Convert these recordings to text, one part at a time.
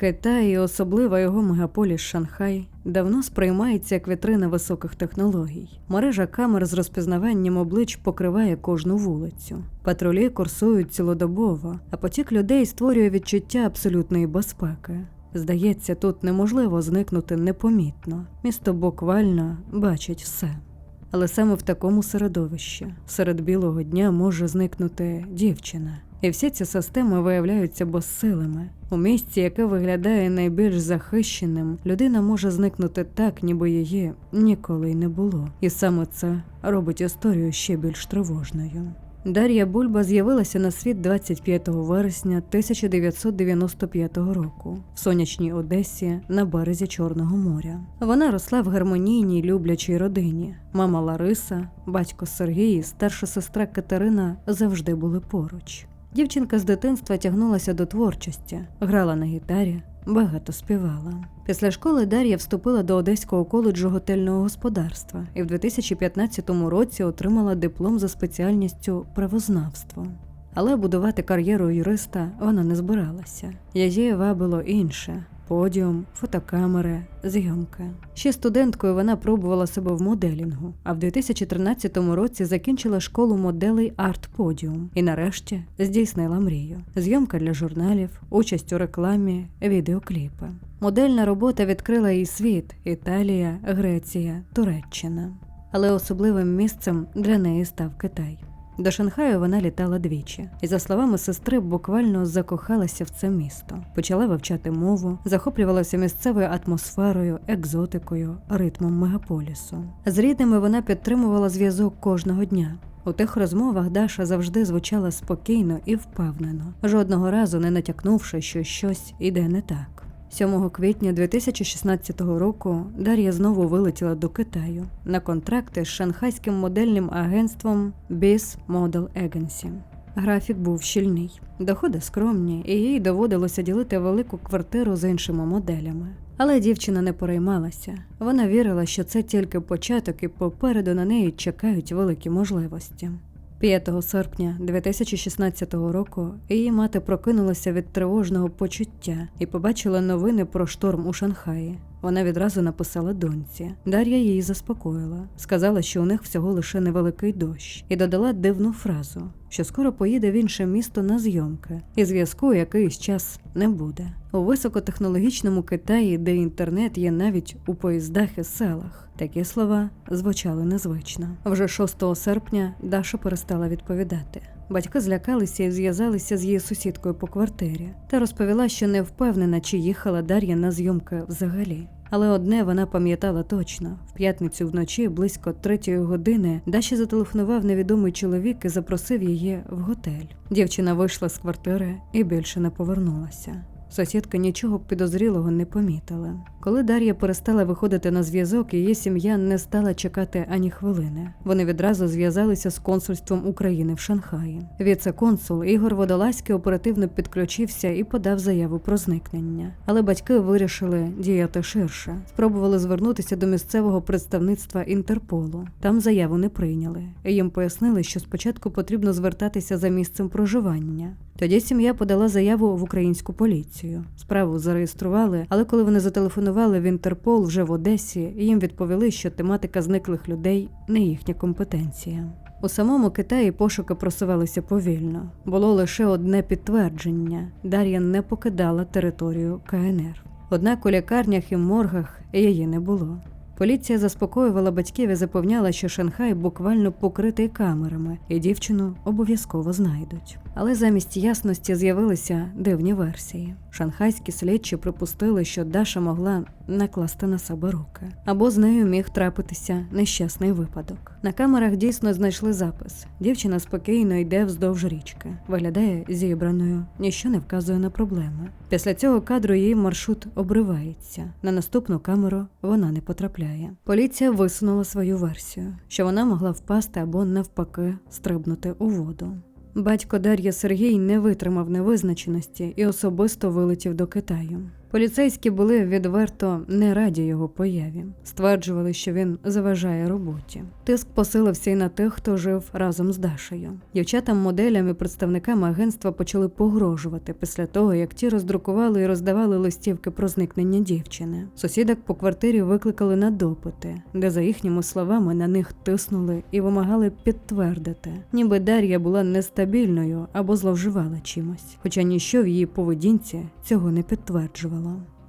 Китай, і особливо його мегаполіс Шанхай, давно сприймається як вітрина високих технологій. Мережа камер з розпізнаванням облич покриває кожну вулицю. Патрулі курсують цілодобово, а потік людей створює відчуття абсолютної безпеки. Здається, тут неможливо зникнути непомітно. Місто буквально бачить все. Але саме в такому середовищі, серед білого дня, може зникнути дівчина. І всі ці системи виявляються безсилими. У місці, яке виглядає найбільш захищеним, людина може зникнути так, ніби її ніколи й не було. І саме це робить історію ще більш тривожною. Дар'я Бульба з'явилася на світ 25 вересня 1995 року в сонячній Одесі на березі Чорного моря. Вона росла в гармонійній люблячій родині. Мама Лариса, батько Сергій і старша сестра Катерина завжди були поруч. Дівчинка з дитинства тягнулася до творчості, грала на гітарі, багато співала. Після школи Дар'я вступила до Одеського коледжу готельного господарства і в 2015 році отримала диплом за спеціальністю правознавство. Але будувати кар'єру юриста вона не збиралася. Її вабило інше. Подіум, фотокамери, зйомки. Ще студенткою вона пробувала себе в моделінгу, а в 2013 році закінчила школу моделей Арт Подіум і нарешті здійснила мрію. Зйомка для журналів, участь у рекламі, відеокліпи. Модельна робота відкрила їй світ: Італія, Греція, Туреччина. Але особливим місцем для неї став Китай. До Шанхаю вона літала двічі, і, за словами сестри, буквально закохалася в це місто. Почала вивчати мову, захоплювалася місцевою атмосферою, екзотикою, ритмом мегаполісу. З рідними вона підтримувала зв'язок кожного дня. У тих розмовах Даша завжди звучала спокійно і впевнено, жодного разу не натякнувши, що щось іде не так. 7 квітня 2016 року Дар'я знову вилетіла до Китаю на контракти з шанхайським модельним агентством BIS Model Agency. Графік був щільний, доходи скромні, і їй доводилося ділити велику квартиру з іншими моделями. Але дівчина не переймалася. Вона вірила, що це тільки початок, і попереду на неї чекають великі можливості. 5 серпня 2016 року її мати прокинулася від тривожного почуття і побачила новини про шторм у Шанхаї. Вона відразу написала доньці. Дар'я її заспокоїла, сказала, що у них всього лише невеликий дощ, і додала дивну фразу, що скоро поїде в інше місто на зйомки, і зв'язку якийсь час не буде. У високотехнологічному Китаї, де інтернет є навіть у поїздах і селах. Такі слова звучали незвично. Вже 6 серпня Даша перестала відповідати. Батьки злякалися і зв'язалися з її сусідкою по квартирі та розповіла, що не впевнена, чи їхала Дар'я на зйомки взагалі. Але одне вона пам'ятала точно: в п'ятницю вночі, близько третьої години, Даші зателефонував невідомий чоловік і запросив її в готель. Дівчина вийшла з квартири і більше не повернулася. Сусідка нічого підозрілого не помітила. Коли Дар'я перестала виходити на зв'язок, її сім'я не стала чекати ані хвилини. Вони відразу зв'язалися з консульством України в Шанхаї. Віце-консул Ігор Водолазький оперативно підключився і подав заяву про зникнення. Але батьки вирішили діяти ширше. Спробували звернутися до місцевого представництва Інтерполу. Там заяву не прийняли. Їм пояснили, що спочатку потрібно звертатися за місцем проживання. Тоді сім'я подала заяву в українську поліцію. Справу зареєстрували, але коли вони зателефонували в Інтерпол вже в Одесі, їм відповіли, що тематика зниклих людей не їхня компетенція. У самому Китаї пошуки просувалися повільно. Було лише одне підтвердження: Дар'я не покидала територію КНР. Однак у лікарнях і моргах її не було. Поліція заспокоювала батьків і запевняла, що Шанхай буквально покритий камерами, і дівчину обов'язково знайдуть. Але замість ясності з'явилися дивні версії. Шанхайські слідчі припустили, що Даша могла накласти на себе руки, або з нею міг трапитися нещасний випадок. На камерах дійсно знайшли запис. Дівчина спокійно йде вздовж річки, виглядає зібраною, ніщо не вказує на проблеми. Після цього кадру її маршрут обривається. На наступну камеру вона не потрапляє. Поліція висунула свою версію, що вона могла впасти або навпаки стрибнути у воду. Батько Дар'я Сергій не витримав невизначеності і особисто вилетів до Китаю. Поліцейські були відверто не раді його появі, стверджували, що він заважає роботі. Тиск посилився й на тих, хто жив разом з Дашею. Дівчатам, моделям і представникам агентства почали погрожувати після того, як ті роздрукували і роздавали листівки про зникнення дівчини. Сусідок по квартирі викликали на допити, де, за їхніми словами, на них тиснули і вимагали підтвердити, ніби Дар'я була нестабільною або зловживала чимось, хоча ніщо в її поведінці цього не підтверджувало.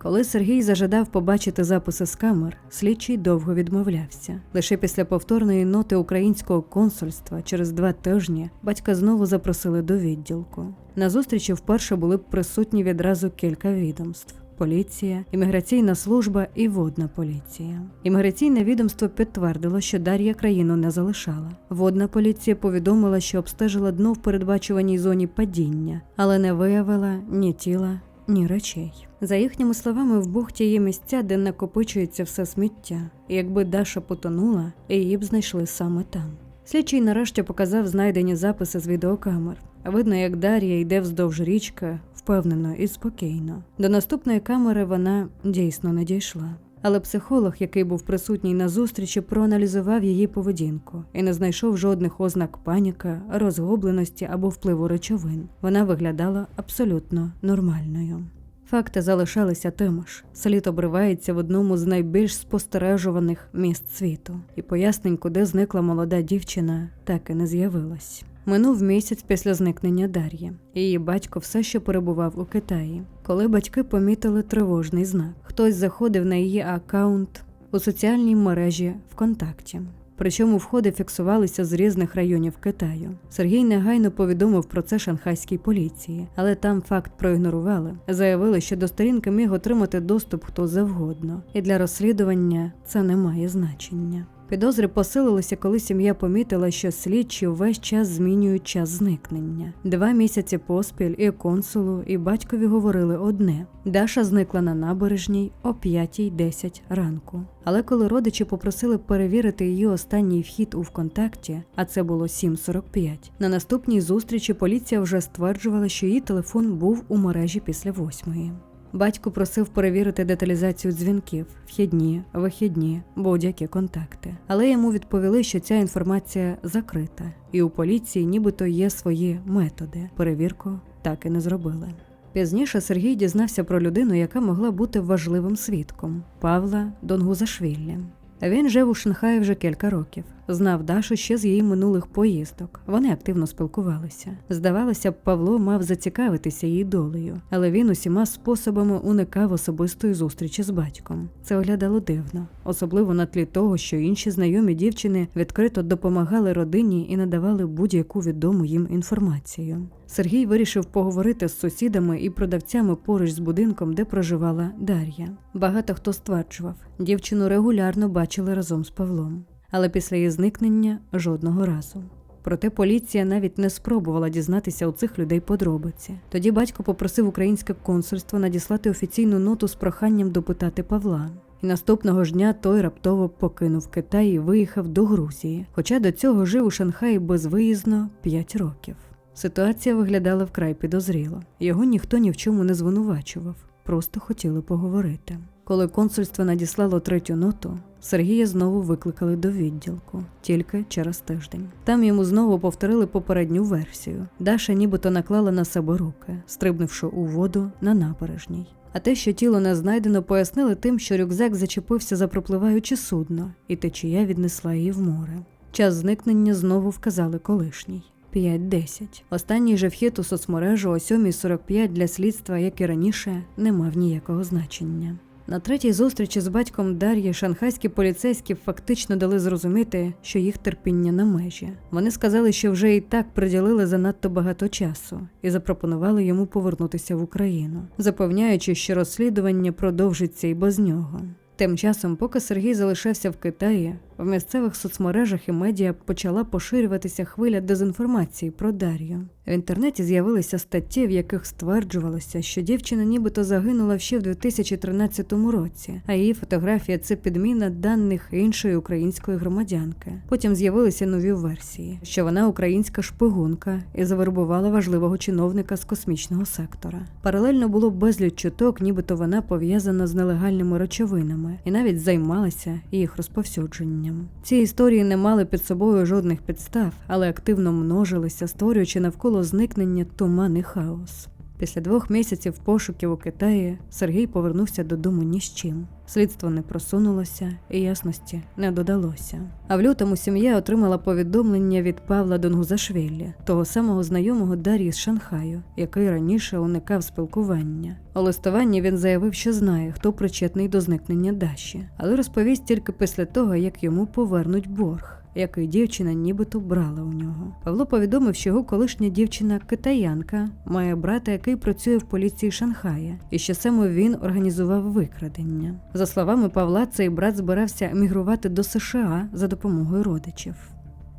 Коли Сергій зажадав побачити записи з камер, слідчий довго відмовлявся. Лише після повторної ноти українського консульства через два тижні батька знову запросили до відділку. На зустрічі вперше були б присутні відразу кілька відомств. Поліція, імміграційна служба і водна поліція. Імміграційне відомство підтвердило, що Дар'я країну не залишала. Водна поліція повідомила, що обстежила дно в передбачуваній зоні падіння, але не виявила ні тіла, ні речей. За їхніми словами, в бухті є місця, де накопичується все сміття. Якби Даша потонула, її б знайшли саме там. Слідчий нарешті показав знайдені записи з відеокамер. Видно, як Дар'я йде вздовж річки, впевнено і спокійно. До наступної камери вона дійсно не дійшла. Але психолог, який був присутній на зустрічі, проаналізував її поведінку і не знайшов жодних ознак паніка, розгубленості або впливу речовин. Вона виглядала абсолютно нормальною. Факти залишалися тими ж. Слід обривається в одному з найбільш спостережуваних міст світу, і пояснень, куди зникла молода дівчина, так і не з'явилось. Минув місяць після зникнення Дар'ї. Її батько все ще перебував у Китаї. Коли батьки помітили тривожний знак, хтось заходив на її аккаунт у соціальній мережі ВКонтакті. Причому входи фіксувалися з різних районів Китаю. Сергій негайно повідомив про це шанхайській поліції, але там факт проігнорували. Заявили, що до сторінки міг отримати доступ хто завгодно, і для розслідування це не має значення. Підозри посилилися, коли сім'я помітила, що слідчі весь час змінюють час зникнення. Два місяці поспіль і консулу, і батькові говорили одне: Даша зникла на набережній о 5.10 ранку. Але коли родичі попросили перевірити її останній вхід у ВКонтакті, а це було 7.45, на наступній зустрічі поліція вже стверджувала, що її телефон був у мережі після восьмої. Батько просив перевірити деталізацію дзвінків, вхідні, вихідні, будь-які контакти. Але йому відповіли, що ця інформація закрита, і у поліції нібито є свої методи. Перевірку так і не зробили. Пізніше Сергій дізнався про людину, яка могла бути важливим свідком Павла Донгузашвілі. Він жив у Шанхаї вже кілька років. Знав Дашу ще з її минулих поїздок. Вони активно спілкувалися. Здавалося б, Павло мав зацікавитися її долею, але він усіма способами уникав особистої зустрічі з батьком. Це оглядало дивно, особливо на тлі того, що інші знайомі дівчини відкрито допомагали родині і надавали будь-яку відому їм інформацію. Сергій вирішив поговорити з сусідами і продавцями поруч з будинком, де проживала Дар'я. Багато хто стверджував, дівчину регулярно бачили разом з Павлом але після її зникнення жодного разу. Проте поліція навіть не спробувала дізнатися у цих людей подробиці. Тоді батько попросив українське консульство надіслати офіційну ноту з проханням допитати Павла. І наступного ж дня той раптово покинув Китай і виїхав до Грузії, хоча до цього жив у Шанхаї безвиїзно 5 років. Ситуація виглядала вкрай підозріло. Його ніхто ні в чому не звинувачував, просто хотіли поговорити. Коли консульство надіслало третю ноту, Сергія знову викликали до відділку тільки через тиждень. Там йому знову повторили попередню версію. Даша нібито наклала на себе руки, стрибнувши у воду на набережній. А те, що тіло не знайдено, пояснили тим, що рюкзак зачепився за пропливаюче судно, і течія віднесла її в море. Час зникнення знову вказали колишній. 5-10. Останній же вхід у соцмережу о 7.45 для слідства, як і раніше, не мав ніякого значення. На третій зустрічі з батьком Дар'ї шанхайські поліцейські фактично дали зрозуміти, що їх терпіння на межі. Вони сказали, що вже і так приділили занадто багато часу і запропонували йому повернутися в Україну, запевняючи, що розслідування продовжиться і без нього. Тим часом, поки Сергій залишався в Китаї, в місцевих соцмережах і медіа почала поширюватися хвиля дезінформації про Дар'ю. В інтернеті з'явилися статті, в яких стверджувалося, що дівчина нібито загинула ще в 2013 році, а її фотографія це підміна даних іншої української громадянки. Потім з'явилися нові версії, що вона українська шпигунка і завербувала важливого чиновника з космічного сектора. Паралельно було безліч чуток, нібито вона пов'язана з нелегальними речовинами і навіть займалася їх розповсюдженням. Ці історії не мали під собою жодних підстав, але активно множилися, створюючи навколо зникнення туман і хаос. Після двох місяців пошуків у Китаї Сергій повернувся додому ні з чим. Слідство не просунулося і ясності не додалося. А в лютому сім'я отримала повідомлення від Павла Донгузашвілі, того самого знайомого Дар'ї з Шанхаю, який раніше уникав спілкування. У листуванні він заявив, що знає, хто причетний до зникнення Даші, але розповість тільки після того, як йому повернуть борг який дівчина нібито брала у нього. Павло повідомив, що його колишня дівчина китаянка має брата, який працює в поліції Шанхая, і що саме він організував викрадення. За словами Павла, цей брат збирався емігрувати до США за допомогою родичів.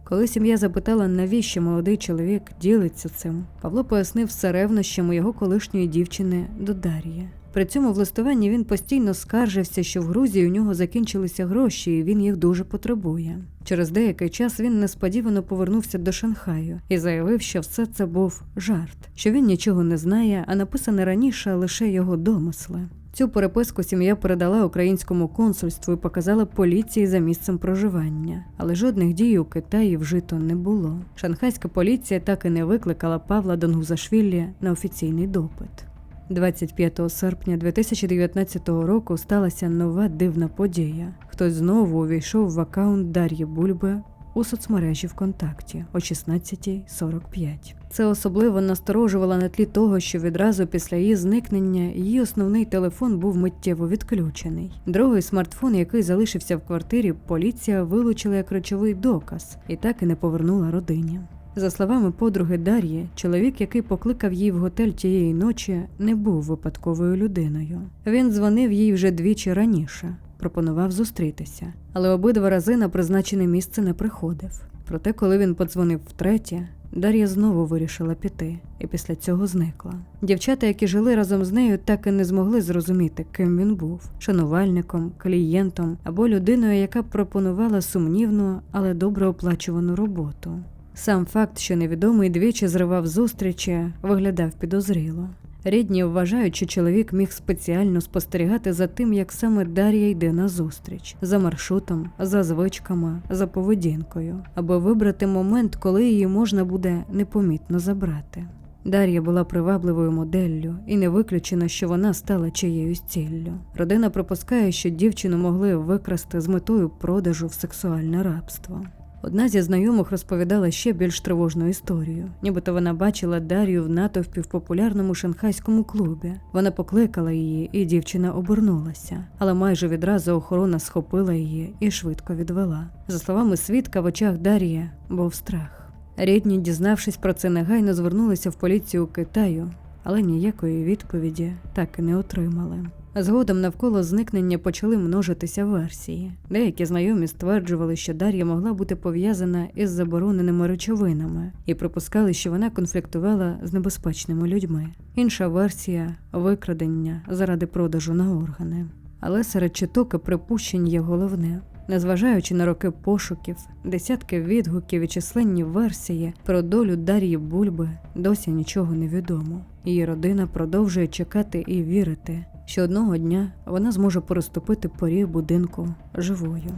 Коли сім'я запитала, навіщо молодий чоловік ділиться цим, Павло пояснив все ревнощами його колишньої дівчини до Дар'ї. При цьому в листуванні він постійно скаржився, що в Грузії у нього закінчилися гроші, і він їх дуже потребує. Через деякий час він несподівано повернувся до Шанхаю і заявив, що все це був жарт, що він нічого не знає, а написане раніше лише його домисли. Цю переписку сім'я передала українському консульству і показала поліції за місцем проживання, але жодних дій у Китаї вжито не було. Шанхайська поліція так і не викликала Павла Донгузашвілі на офіційний допит. 25 серпня 2019 року сталася нова дивна подія. Хтось знову увійшов в аккаунт Дар'ї Бульби у соцмережі ВКонтакті о 16.45. Це особливо насторожувало на тлі того, що відразу після її зникнення її основний телефон був миттєво відключений. Другий смартфон, який залишився в квартирі, поліція вилучила як речовий доказ і так і не повернула родині. За словами подруги Дар'ї, чоловік, який покликав її в готель тієї ночі, не був випадковою людиною. Він дзвонив їй вже двічі раніше, пропонував зустрітися, але обидва рази на призначене місце не приходив. Проте, коли він подзвонив втретє, Дар'я знову вирішила піти, і після цього зникла. Дівчата, які жили разом з нею, так і не змогли зрозуміти, ким він був шанувальником, клієнтом або людиною, яка пропонувала сумнівну, але добре оплачувану роботу. Сам факт, що невідомий двічі зривав зустрічі, виглядав підозріло. Рідні вважають, що чоловік міг спеціально спостерігати за тим, як саме Дар'я йде на зустріч, за маршрутом, за звичками, за поведінкою, аби вибрати момент, коли її можна буде непомітно забрати. Дар'я була привабливою моделлю, і не виключено, що вона стала чиєюсь ціллю. Родина припускає, що дівчину могли викрасти з метою продажу в сексуальне рабство. Одна зі знайомих розповідала ще більш тривожну історію, нібито вона бачила Дар'ю в натовпі в популярному шанхайському клубі. Вона покликала її, і дівчина обернулася, але майже відразу охорона схопила її і швидко відвела. За словами свідка, в очах Дар'ї був страх. Рідні, дізнавшись про це, негайно звернулися в поліцію Китаю, але ніякої відповіді так і не отримали. Згодом навколо зникнення почали множитися версії. Деякі знайомі стверджували, що Дар'я могла бути пов'язана із забороненими речовинами і припускали, що вона конфліктувала з небезпечними людьми. Інша версія викрадення заради продажу на органи. Але серед чіток припущень є головне. Незважаючи на роки пошуків, десятки відгуків і численні версії про долю Дар'ї Бульби, досі нічого не відомо. Її родина продовжує чекати і вірити, що одного дня вона зможе переступити поріг будинку живою.